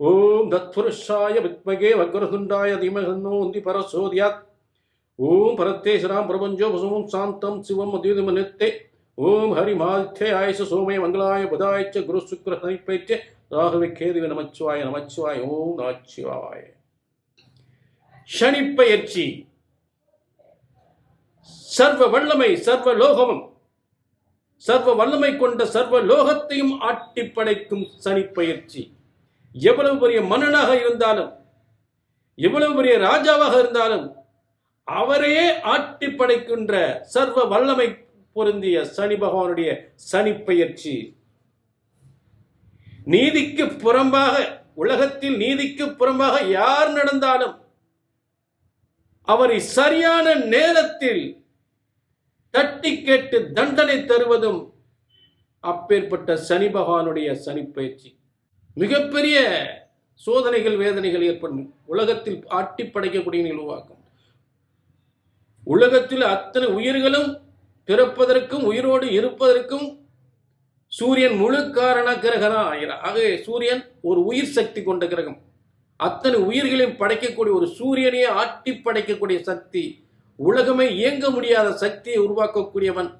ஓம் தத்புருஷாய வித்மகே வக்ரதுண்டாய தீமகன்னோ உந்தி பரசோதியாத். ஓம் பரத்தேசராம் பிரபஞ்சோ வசுமம் சாந்தம் சிவம் அத்யுதமனித்தே ஓம் ஹரிமாதித்யாய ஆயுஷ சோமய மங்களாய புதாய்ச்ச குரு சுக்ர சனிப்பைச்ச ராகவே கேதுவி நமச்சிவாய நமச்சிவாய. ஓம் நமச்சிவாய. சனிப்பயிற்சி சர்வ வல்லமை சர்வ லோகமும் சர்வ வல்லமை கொண்ட சர்வ லோகத்தையும் ஆட்டி படைக்கும் சனிப்பெயர்ச்சி எவ்வளவு பெரிய மன்னனாக இருந்தாலும் எவ்வளவு பெரிய ராஜாவாக இருந்தாலும் அவரையே ஆட்டி படைக்கின்ற சர்வ வல்லமை பொருந்திய சனி பகவானுடைய சனிப்பெயர்ச்சி. நீதிக்கு புறம்பாக உலகத்தில் நீதிக்கு புறம்பாக யார் நடந்தாலும் அவரை சரியான நேரத்தில் தட்டி கேட்டு தண்டனை தருவதும் அப்பேற்பட்ட சனி பகவானுடைய சனிப்பயிற்சி மிகப்பெரிய சோதனைகள் வேதனைகள் ஏற்படும். உலகத்தில் ஆட்டி படைக்கக்கூடிய நிகழ்வாக்கும் உலகத்தில் அத்தனை உயிர்களும் பிறப்பதற்கும் உயிரோடு இருப்பதற்கும் சூரியன் முழு காரண கிரகதான் ஆகிறார். ஆகவே சூரியன் ஒரு உயிர் சக்தி கொண்ட கிரகம். அத்தனை உயிர்களையும் படைக்கக்கூடிய ஒரு சூரியனையே ஆட்டி படைக்கக்கூடிய சக்தி உலகமே இயங்க முடியாத சக்தியை உருவாக்கக்கூடியவன்.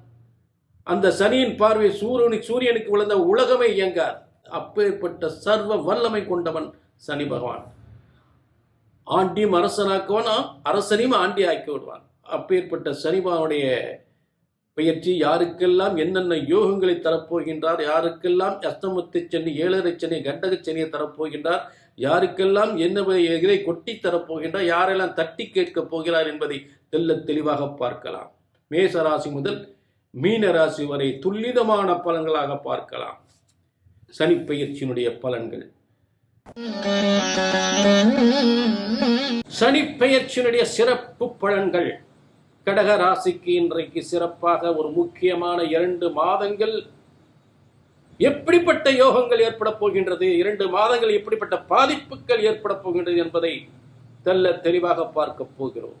அந்த சனியின் பார்வை சூரியனுக்கு சூரியனுக்கு விழுந்த உலகமே இயங்காது. அப்பேற்பட்ட சர்வ வல்லமை கொண்டவன் சனி பகவான். ஆண்டியும் அரசனாக்குவான்? அரசனையும் ஆண்டி ஆக்கி விடுவான். அப்பேற்பட்ட சனிபாவுடைய பயிற்சி யாருக்கெல்லாம் என்னென்ன யோகங்களை தரப்போகின்றார் யாருக்கெல்லாம் அஸ்தமத்து சனி ஏழரை சனி கண்டக சனியை தரப்போகின்றார் யாருக்கெல்லாம் என்ன இதை கொட்டி தரப்போகின்றார் யாரெல்லாம் தட்டி கேட்கப் போகிறார் என்பதை தெல்ல தெளிவாக பார்க்கலாம். மேச ராசி முதல் மீன ராசி வரை துல்லிதமான பலன்களாக பார்க்கலாம். சனி பெயர்ச்சியினுடைய பலன்கள். சனி பெயர்ச்சியினுடைய சிறப்பு பலன்கள். கடக ராசிக்கு இன்றைக்கு சிறப்பாக ஒரு முக்கியமான இரண்டு மாதங்கள் எப்படிப்பட்ட யோகங்கள் ஏற்பட போகின்றது இரண்டு மாதங்கள் எப்படிப்பட்ட பாதிப்புகள் ஏற்பட போகின்றது என்பதை தெல்ல தெளிவாக பார்க்க போகிறோம்.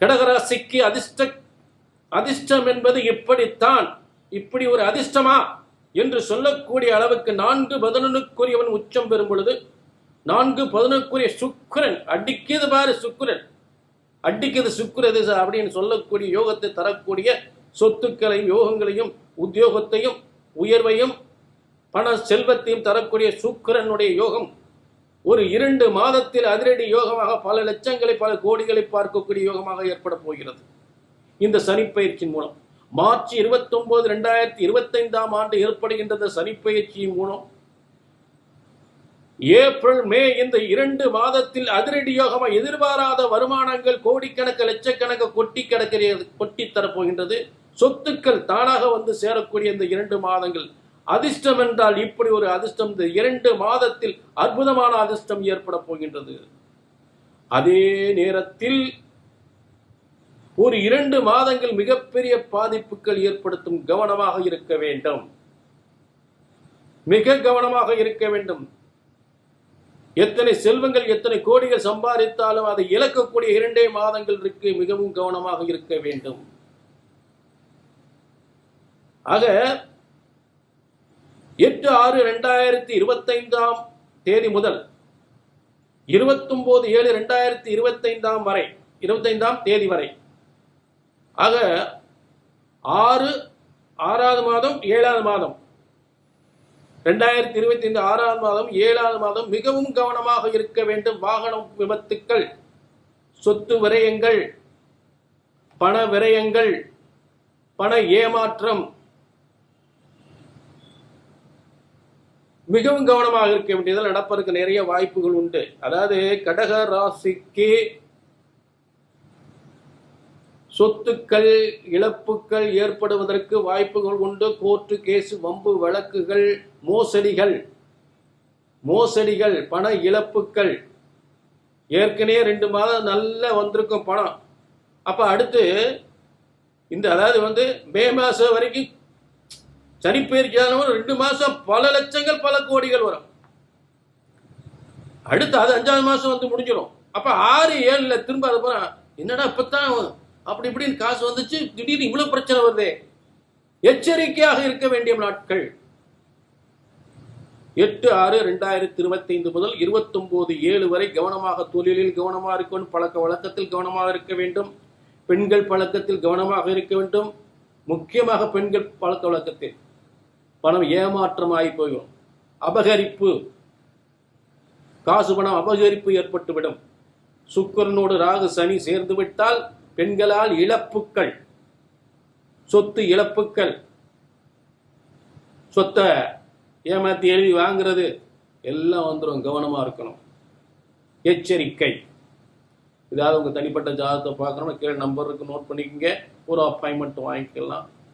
கடகராசிக்கு அதிர்ஷ்ட அதிர்ஷ்டம் என்பது இப்படித்தான் இப்படி ஒரு அதிர்ஷ்டமா என்று சொல்லக்கூடிய அளவுக்கு நான்கு பதினொன்னுக்குரியவன் உச்சம் பெறும் பொழுது நான்கு பதனுக்குரிய சுக்கரன் அடிக்கிது பாரு சுக்கரன். அடிக்கிறது சுக்கிர அப்படின்னு சொல்லக்கூடிய யோகத்தை தரக்கூடிய சொத்துக்களையும் யோகங்களையும் உத்தியோகத்தையும் உயர்வையும் பண செல்வத்தையும் தரக்கூடிய சுக்கரனுடைய யோகம். ஒரு இரண்டு மாதத்தில் அதிரடி யோகமாக பல லட்சங்களை பல கோடிகளை பார்க்கக்கூடிய யோகமாக ஏற்பட போகிறது. இந்த சனிப்பயிற்சியின் மூலம். மார்ச் இருபத்தொன்பது ரெண்டாயிரத்தி இருபத்தைந்தாம் ஆண்டு ஏற்படுகின்ற சனிப்பயிற்சியின் மூலம் ஏப்ரல் மே இந்த இரண்டு மாதத்தில் அதிரடியாக எதிர்பாராத வருமானங்கள் கோடிக்கணக்கு லட்சக்கணக்கு கொட்டி கிடக்கிறது கொட்டி தரப்போகின்றது. சொத்துக்கள் தானாக வந்து சேரக்கூடிய இந்த இரண்டு மாதங்கள். அதிர்ஷ்டம் என்றால் இப்படி ஒரு அதிர்ஷ்டம். இந்த இரண்டு மாதத்தில் அற்புதமான அதிர்ஷ்டம் ஏற்பட போகின்றது. அதே நேரத்தில் ஒரு இரண்டு மாதங்கள் மிகப்பெரிய பாதிப்புகள் ஏற்படுத்தும் கவனமாக இருக்க வேண்டும். மிக கவனமாக இருக்க வேண்டும். எத்தனை செல்வங்கள் எத்தனை கோடிகள் சம்பாதித்தாலும் அதை இழக்கக்கூடிய இரண்டே மாதங்கள் இருக்கு மிகவும் கவனமாக இருக்க வேண்டும். ஆக எட்டு ஆறு ரெண்டாயிரத்தி இருபத்தைந்தாம் தேதி முதல் இருபத்தொன்பது ஏழு ரெண்டாயிரத்தி இருபத்தைந்தாம் வரை இருபத்தைந்தாம் தேதி வரை ஆக ஆறு ஆறாவது மாதம் ஏழாவது மாதம். ரெண்டாயிரத்தி இருபத்தி ஐந்து ஆறாவது மாதம் ஏழாவது மாதம் மிகவும் கவனமாக இருக்க வேண்டும். வாகனம் விபத்துக்கள் சொத்து விரயங்கள் பண விரயங்கள் பண ஏமாற்றம் மிகவும் கவனமாக இருக்க வேண்டியதில் நடப்பதற்கு நிறைய வாய்ப்புகள் உண்டு. அதாவது கடக ராசிக்கு சொத்துக்கள் இழப்புகள் ஏற்படுவதற்கு வாய்ப்புகள் உண்டு. கோர்ட்டு கேஸ் வம்பு வழக்குகள் மோசடிகள். மோசடிகள் பண இழப்புகள் ஏற்கனவே ரெண்டு மாதம் நல்லா வந்திருக்கும் பணம். அப்போ அடுத்து இந்த அதாவது வந்து மே மாதம் வரைக்கும் சனிப்பெயர்ச்சியானவன் ரெண்டு மாதம் பல லட்சங்கள் பல கோடிகள் வரும். அடுத்து அது அஞ்சாவது மாதம் வந்து முடிஞ்சிடும். அப்போ ஆறு ஏழில் திரும்ப அது போகிறேன் என்னடா இப்போத்தான் அப்படி இப்படின்னு காசு வந்துச்சு திடீர்னு இவ்வளவு பிரச்சனை வருதே. எச்சரிக்கையாக இருக்க வேண்டிய நாட்கள். எட்டு ஆறு ரெண்டாயிரத்தி இருபத்தைந்து முதல் இருபத்தொம்போது ஏழு வரை கவனமாக தொழிலில் கவனமாக இருக்கணும் பழக்க வழக்கத்தில் கவனமாக இருக்க வேண்டும். பெண்கள் பழக்கத்தில் கவனமாக இருக்க வேண்டும். முக்கியமாக பெண்கள் பழக்க வழக்கத்தில். பணம் ஏமாற்றமாகி போயிடும். அபகரிப்பு. காசு பணம் அபகரிப்பு ஏற்பட்டுவிடும். சுக்கிரனோடு ராகு சனி சேர்ந்து விட்டால் பெண்களால் இழப்புக்கள். சொத்து இழப்புக்கள். சொத்தை ஏமாத்தி எழுதி வாங்குறது. எல்லாம் வந்துடும் கவனமா இருக்கணும். எச்சரிக்கை. ஏதாவது உங்க தனிப்பட்ட ஜாதகத்தை பார்க்கணும்னா கீழே நம்பருக்கு நோட் பண்ணிக்கங்க. ஒரு அப்பாயின்மெண்ட் வாங்கிக்கலாம்.